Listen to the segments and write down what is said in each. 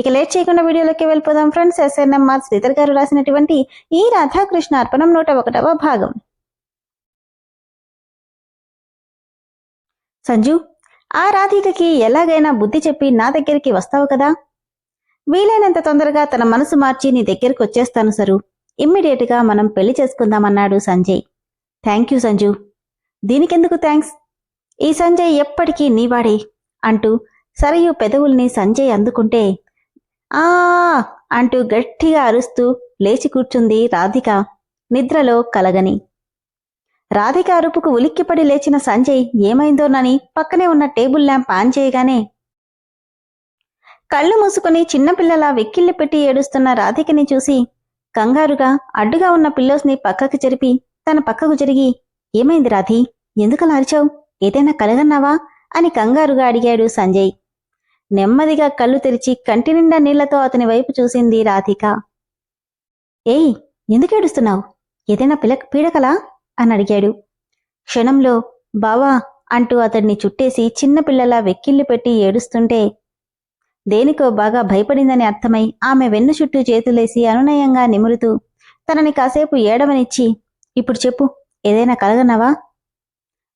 ఇక లేట్ చేయకుండా వీడియోలోకి వెళ్ళిపోదాం ఫ్రెండ్స్. ఎస్ఎన్ఎంఆర్ శ్రీధర్ గారు రాసినటువంటి ఈ రాధాకృష్ణ అర్పణం నూట ఒకటవ భాగం. సంజు ఆ రాధికకి ఎలాగైనా బుద్ధి చెప్పి నా దగ్గరికి వస్తావు కదా? వీలైనంత తొందరగా తన మనసు మార్చి నీ దగ్గరికి వచ్చేస్తాను సరు. ఇమ్మీడియట్గా మనం పెళ్ళి చేసుకుందామన్నాడు Sanjay. Thank you Sanju. దీనికెందుకు thanks? ఈ సంజయ్ ఎప్పటికీ నీవాడే అంటూ సరయు పెదవుల్ని సంజయ్ అందుకుంటే ఆ! అంటూ గట్టిగా అరుస్తూ లేచి కూర్చుంది రాధిక నిద్రలో కలగని. రాధిక అరుపుకు ఉలిక్కిపడి లేచిన సంజయ్ ఏమైందోనని పక్కనే ఉన్న టేబుల్ ల్యాంప్ ఆన్ చేయగానే కళ్ళు మూసుకుని చిన్నపిల్లలా వెక్కిళ్ళు పెట్టి ఏడుస్తున్న రాధికని చూసి కంగారుగా అడ్డుగా ఉన్న పిల్లోస్ని పక్కకు జరిపి తన పక్కకు జరిగి ఏమైంది రాధి? ఎందుకలా అరిచావు? ఏదైనా కలగన్నావా? అని కంగారుగా అడిగాడు సంజయ్. నెమ్మదిగా కళ్ళు తెరిచి కంటి నిండా నీళ్ళతో అతని వైపు చూసింది రాధిక. ఏయ్ ఎందుకు ఏడుస్తున్నావు? ఏదైనా పిల్ల పీడకలా? అని అడిగాడు. క్షణంలో బావా అంటూ అతడిని చుట్టేసి చిన్నపిల్లలా వెక్కిళ్ళు పెట్టి ఏడుస్తుంటే దేనికో బాగా భయపడిందని అర్థమై ఆమె వెన్ను చుట్టూ చేతులేసి అనునయంగా నిమురుతూ తనని కాసేపు ఏడవనిచ్చి ఇప్పుడు చెప్పు ఏదైనా కలగనవా?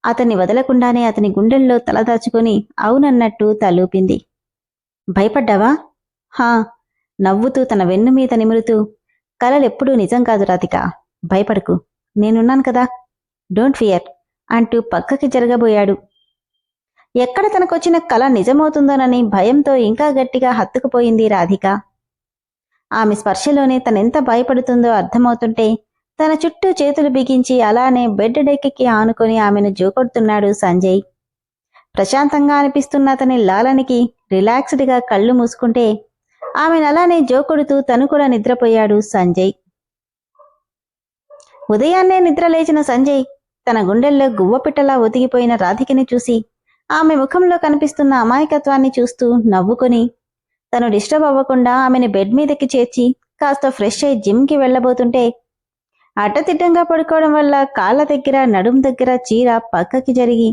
అతన్ని వదలకుండానే అతని గుండెల్లో తలదాచుకొని అవునన్నట్టు తలూపింది. భయపడ్డావా? హా నవ్వుతూ తన వెన్ను మీద నిమురుతూ కలలెప్పుడూ నిజం కాదు రాధిక భయపడకు నేనున్నాను కదా డోంట్ ఫియర్ అంటూ పక్కకి జరగబోయాడు. ఎక్కడ తనకొచ్చిన కళ నిజమవుతుందోనని భయంతో ఇంకా గట్టిగా హత్తుకుపోయింది రాధిక. ఆమె స్పర్శలోనే తనెంత భయపడుతుందో అర్థమవుతుంటే తన చుట్టూ చేతులు బిగించి అలానే బెడ్ డెక్కి ఆనుకొని ఆమెను జోకొడుతున్నాడు సంజయ్. ప్రశాంతంగా అనిపిస్తున్న అతని లాలనికి రిలాక్స్డ్గా కళ్ళు మూసుకుంటే ఆమెను అలానే జోకొడుతూ తను కూడా నిద్రపోయాడు సంజయ్. ఉదయాన్నే నిద్ర లేచిన సంజయ్ తన గుండెల్లో గువ్వపిట్టలా ఒతిగిపోయిన రాధికని చూసి ఆమె ముఖంలో కనిపిస్తున్న అమాయకత్వాన్ని చూస్తూ నవ్వుకొని తను డిస్టర్బ్ అవ్వకుండా ఆమెని బెడ్ మీదకి చేర్చి కాస్త ఫ్రెష్ అయి జిమ్కి వెళ్ళబోతుంటే అడ్డతిడ్డంగా పడుకోవడం వల్ల కాళ్ళ దగ్గర నడుం దగ్గర చీర పక్కకి జరిగి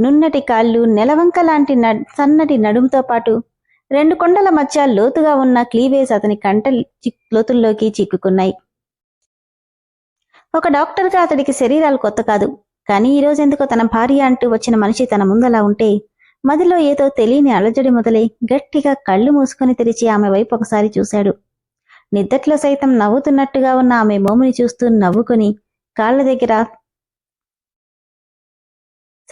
నున్నటి కాళ్ళు నెలవంక లాంటి న- సన్నటి నడుంతో పాటు రెండు కొండల మధ్య లోతుగా ఉన్న క్లీవేజ్ అతని కంట చిక్- లోతుల్లోకి చిక్కుకున్నాయి. ఒక డాక్టర్గా అతడికి శరీరాలు కొత్త కాదు. కానీ ఈ ఎందుకో తన భార్య అంటూ వచ్చిన మనిషి తన ముందలా ఉంటే మదిలో ఏదో తెలియని అలజడి మొదలై గట్టిగా కళ్ళు మూసుకొని తెరిచి ఆమె వైపు ఒకసారి చూశాడు. నిద్దట్లో సైతం నవ్వుతున్నట్టుగా ఉన్న ఆమె మోముని చూస్తూ నవ్వుకొని కాళ్ళ దగ్గర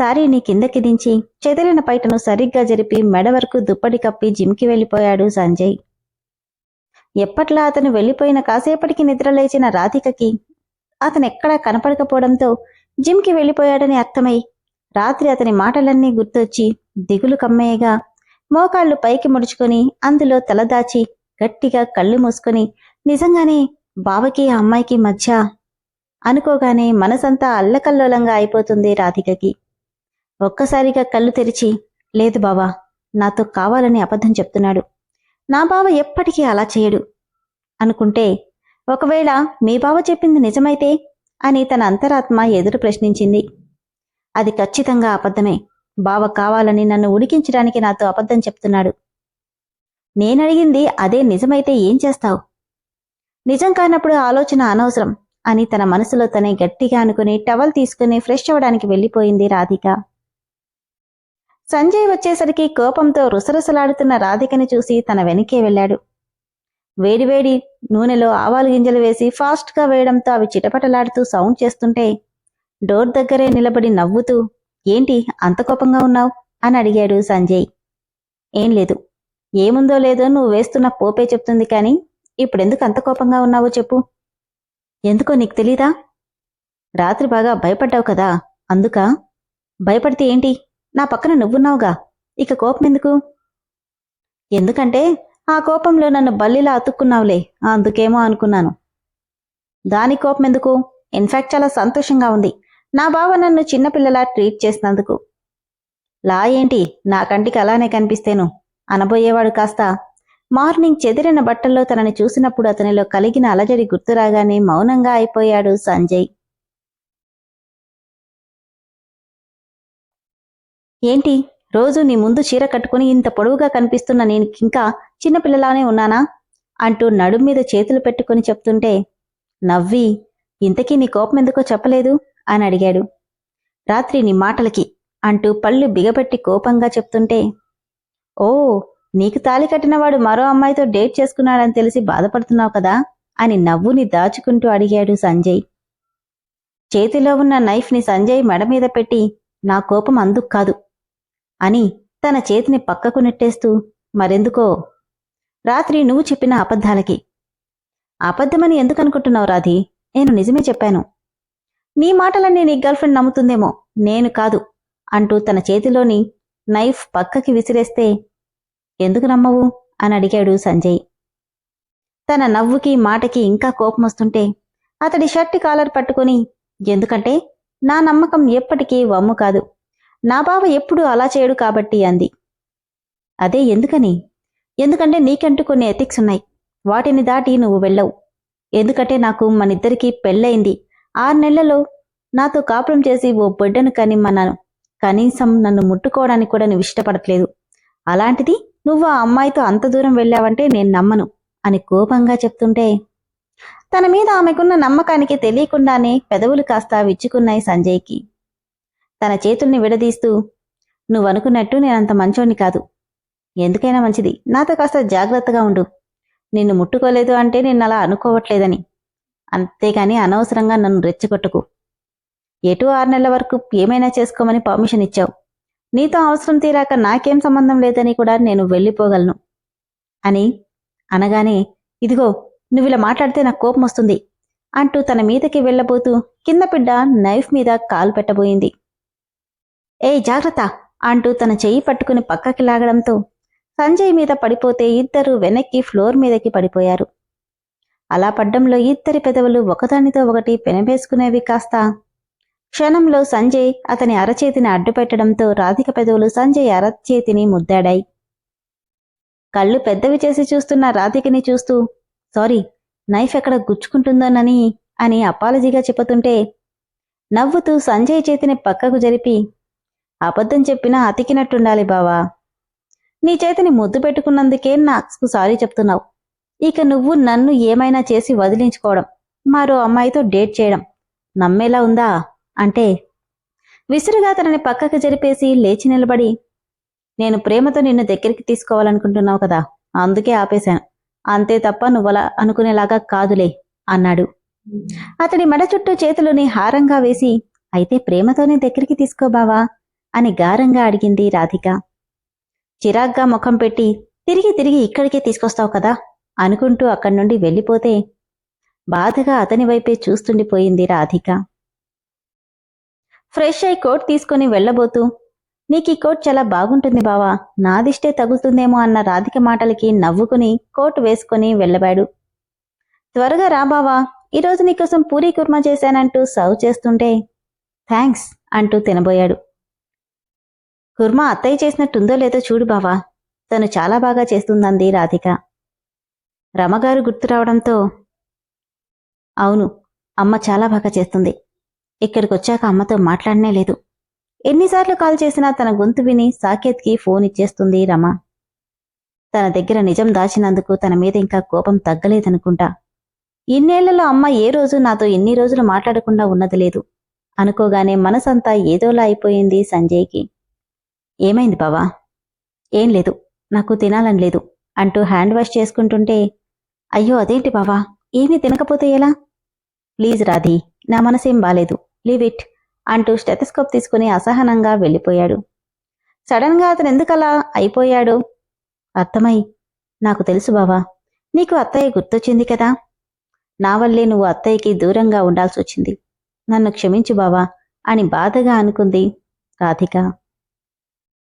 సారీని కిందకి దించి. చెదిరిన పైటను సరిగ్గా జరిపి మెడ వరకు దుప్పటి కప్పి జిమ్కి వెళ్ళిపోయాడు సంజయ్. ఎప్పట్లా అతను వెళ్ళిపోయిన కాసేపటికి నిద్రలేచిన రాధికకి అతను ఎక్కడా కనపడకపోవడంతో జిమ్కి వెళ్ళిపోయాడని అర్థమై రాత్రి అతని మాటలన్నీ గుర్తొచ్చి దిగులు కమ్మేయగా మోకాళ్ళు పైకి ముడుచుకొని అందులో తలదాచి గట్టిగా కళ్ళు మూసుకొని నిజంగానే బావకి ఆ అమ్మాయికి మధ్య అనుకోగానే మనసంతా అల్లకల్లోలంగా అయిపోతుంది రాధికకి. ఒక్కసారిగా కళ్ళు తెరిచి లేదు బావా నాతో కావాలని అబద్ధం చెప్తున్నాడు. నా బావ ఎప్పటికీ అలా చేయడు. అనుకుంటే ఒకవేళ మీ బావ చెప్పింది నిజమైతే అని తన అంతరాత్మ ఎదురు ప్రశ్నించింది. అది ఖచ్చితంగా అబద్ధమే. బావ కావాలని నన్ను ఉడికించడానికి నాతో అబద్ధం చెప్తున్నాడు. నేనడిగింది అదే నిజమైతే ఏం చేస్తావు? నిజం కానప్పుడు ఆలోచన అనవసరం అని తన మనసులో తనే గట్టిగా అనుకుని టవల్ తీసుకుని ఫ్రెష్ అవ్వడానికి వెళ్ళిపోయింది రాధిక. సంజయ్ వచ్చేసరికి కోపంతో రుసరుసలాడుతున్న రాధికని చూసి తన వెనకే వెళ్ళాడు. వేడివేడి నూనెలో ఆవాలు గింజలు వేసి ఫాస్ట్గా వేయడంతో అవి చిటపటలాడుతూ సౌండ్ చేస్తుంటే డోర్ దగ్గరే నిలబడి నవ్వుతూ ఏంటి అంత కోపంగా ఉన్నావు? అని అడిగాడు సంజయ్. ఏం లేదు. ఏముందో లేదో నువ్వు వేస్తున్న పోపే చెప్తుంది కానీ ఇప్పుడెందుకు అంత కోపంగా ఉన్నావో చెప్పు. ఎందుకో నీకు తెలీదా? రాత్రి బాగా భయపడ్డావు కదా అందుక? భయపడితే ఏంటి? నా పక్కన నువ్వున్నావుగా. ఇక కోపం ఎందుకు? ఎందుకంటే ఆ కోపంలో నన్ను బల్లిలా అతుక్కున్నావులే అందుకేమో అనుకున్నాను. దాని కోపం ఎందుకు? ఇన్ఫాక్ట్ చాలా సంతోషంగా ఉంది. నా బావ నన్ను చిన్నపిల్లలా ట్రీట్ చేసినందుకు. లా ఏంటి? నా కంటికి అలానే కనిపిస్తేను. అనబోయేవాడు కాస్త. మార్నింగ్ చెదిరిన బట్టల్లో తనని చూసినప్పుడు అతనిలో కలిగిన అలజడి గుర్తురాగానే మౌనంగా అయిపోయాడు సంజయ్. ఏంటి? రోజు నీ ముందు చీర కట్టుకుని ఇంత పొడవుగా కనిపిస్తున్న నేను ఇంకా చిన్నపిల్లలానే ఉన్నానా? అంటూ నడుం మీద చేతులు పెట్టుకుని చెప్తుంటే నవ్వి ఇంతకీ నీ కోపం ఎందుకో చెప్పలేదు? అని అడిగాడు. రాత్రి నీ మాటలకి అంటూ పళ్ళు బిగబెట్టి కోపంగా చెప్తుంటే ఓ నీకు తాలి కట్టినవాడు మరో అమ్మాయితో డేట్ చేసుకున్నాడని తెలిసి బాధపడుతున్నావు కదా? అని నవ్వుని దాచుకుంటూ అడిగాడు సంజయ్. చేతిలో ఉన్న నైఫ్ని సంజయ్ మెడ మీద పెట్టి నా కోపం అందుకు కాదు. అని తన చేతిని పక్కకు నెట్టేస్తూ మరెందుకో? రాత్రి నువ్వు చెప్పిన అబద్ధాలకి. అబద్ధమని ఎందుకనుకుంటున్నావు రాధి? నేను నిజమే చెప్పాను. నీ మాటలన్నీ నీ గర్ల్ఫ్రెండ్ నమ్ముతుందేమో? నేను కాదు అంటూ తన చేతిలోని నైఫ్ పక్కకి విసిరేస్తే ఎందుకు నమ్మవు? అని అడిగాడు సంజయ్. తన నవ్వుకి మాటకి ఇంకా కోపం వస్తుంటే అతడి షర్ట్ కాలర్ పట్టుకుని ఎందుకంటే నా నమ్మకం ఎప్పటికీ వమ్ము కాదు. నా బావ ఎప్పుడు అలా చేయడు కాబట్టి అంది. అదే ఎందుకని? ఎందుకంటే నీకంటూ కొన్ని ఎథిక్స్ ఉన్నాయి. వాటిని దాటి నువ్వు వెళ్ళవు. ఎందుకంటే నాకు మనిద్దరికీ పెళ్ళయింది. ఆరు నెలల్లో నాతో కాపురం చేసి ఓ బిడ్డను కనిమ్మన్నాను. కనీసం నన్ను ముట్టుకోవడానికి కూడా నువ్వు ఇష్టపడట్లేదు. అలాంటిది నువ్వు ఆ అమ్మాయితో అంత దూరం వెళ్ళావంటే నేను నమ్మను అని కోపంగా చెప్తుంటే తన మీద ఆమెకున్న నమ్మకానికి తెలియకుండానే పెదవులు కాస్త విచ్చుకున్నాయి సంజయ్కి. తన చేతుల్ని విడదీస్తూ నువ్వనుకున్నట్టు నేనంత మంచోని కాదు. ఎందుకైనా మంచిది. నాతో కాస్త జాగ్రత్తగా ఉండు. నిన్ను ముట్టుకోలేదు అంటే నేను అలా అనుకోవట్లేదని. అంతేగాని అనవసరంగా నన్ను రెచ్చగొట్టుకు. ఎటు ఆరు నెలల వరకు ఏమైనా చేసుకోమని పర్మిషన్ ఇచ్చావు. నీతో అవసరం తీరాక నాకేం సంబంధం లేదని కూడా నేను వెళ్ళిపోగలను. అని అనగానే ఇదిగో నువ్వు ఇలా మాట్లాడితే నాకు కోపం వస్తుంది అంటూ తన మీదకి వెళ్ళబోతూ కింద బిడ్డ నైఫ్ మీద కాలు పెట్టబోయింది. ఏయ్ జాగ్రత్త అంటూ తన చెయ్యి పట్టుకుని పక్కకి లాగడంతో సంజయ్ మీద పడిపోతే ఇద్దరు వెనక్కి ఫ్లోర్ మీదకి పడిపోయారు. అలా పడ్డంలో ఇద్దరి పెదవులు ఒకదానితో ఒకటి పెనవేసుకునేవి కాస్త. క్షణంలో సంజయ్ అతని అరచేతిని అడ్డుపెట్టడంతో రాధిక పెదవులు సంజయ్ అరచేతిని ముద్దాడాయి. కళ్ళు పెద్దవి చేసి చూస్తున్న రాధికని చూస్తూ సారీ నైఫ్ ఎక్కడ గుచ్చుకుంటుందోనని అని అపాలజీగా చెబుతుంటే నవ్వుతూ సంజయ్ చేతిని పక్కకు జరిపి అబద్ధం చెప్పినా అతికినట్టుండాలి బావా. నీ చేతిని ముద్దు పెట్టుకున్నందుకే నాకు సారీ చెప్తున్నావు. ఇక నువ్వు నన్ను ఏమైనా చేసి వదిలించుకోవడం మరో అమ్మాయితో డేట్ చేయడం నమ్మేలా ఉందా? అంటే విసురుగా తనని పక్కకు జరిపేసి లేచి నిలబడి నేను ప్రేమతో నిన్ను దగ్గరికి తీసుకోవాలనుకుంటున్నావు కదా అందుకే ఆపేశాను. అంతే తప్ప నువ్వలా అనుకునేలాగా కాదులే అన్నాడు. అతడి మెడ చుట్టూ చేతులని హారంగా వేసి అయితే ప్రేమతోనే దగ్గరికి తీసుకోబావా అని గారంగా అడిగింది రాధిక. చిరాగ్గా ముఖం పెట్టి తిరిగి తిరిగి ఇక్కడికే తీసుకొస్తావు కదా? అనుకుంటూ అక్కడి నుండి వెళ్ళిపోతే బాధగా అతని వైపే చూస్తుండిపోయింది రాధిక. ఫ్రెష్ అయి కోట్ తీసుకుని వెళ్ళబోతూ నీకు ఈ కోట్ చాలా బాగుంటుంది బావా నాదిష్టే తగులుతుందేమో అన్న రాధిక మాటలకి నవ్వుకుని కోట్ వేసుకుని వెళ్ళబాడు. త్వరగా రా బావా ఈరోజు నీకోసం పూరీ కుర్మా చేశానంటూ సర్వ్ చేస్తుంటే థ్యాంక్స్ అంటూ తినబోయాడు. కుర్మా అత్తయ్య చేసినట్టుందో లేదో చూడు బావా. తను చాలా బాగా చేస్తుందంది రాధిక. రమగారు గుర్తు రావడంతో అవును అమ్మ చాలా బాగా చేస్తుంది. ఇక్కడికి వచ్చాక అమ్మతో మాట్లాడనే లేదు. ఎన్నిసార్లు కాల్ చేసినా తన గొంతు విని సాకేత్కి ఫోన్ ఇచ్చేస్తుంది రమ. తన దగ్గర నిజం దాచినందుకు తన మీద ఇంకా కోపం తగ్గలేదనుకుంటా. ఇన్నేళ్ళలో అమ్మ ఏ రోజు నాతో ఎన్ని రోజులు మాట్లాడకుండా ఉన్నది లేదు. అనుకోగానే మనసంతా ఏదోలా అయిపోయింది సంజయ్కి. ఏమైంది బావా? ఏం లేదు నాకు తినాలని లేదు అంటూ హ్యాండ్ వాష్ చేసుకుంటుంటే అయ్యో అదేంటి బావా? ఏమీ తినకపోతే ఎలా? ప్లీజ్ రాధి నా మనసేం బాలేదు లీవ్ ఇట్ అంటూ స్టెథస్కోప్ తీసుకుని అసహనంగా వెళ్ళిపోయాడు. సడన్గా అతను ఎందుకలా అయిపోయాడు? అర్థమై నాకు తెలుసు బావా నీకు అత్తయ్య గుర్తొచ్చింది కదా? నా వల్లే నువ్వు అత్తయ్యకి దూరంగా ఉండాల్సి వచ్చింది నన్ను క్షమించు బావా అని బాధగా అనుకుంది రాధిక.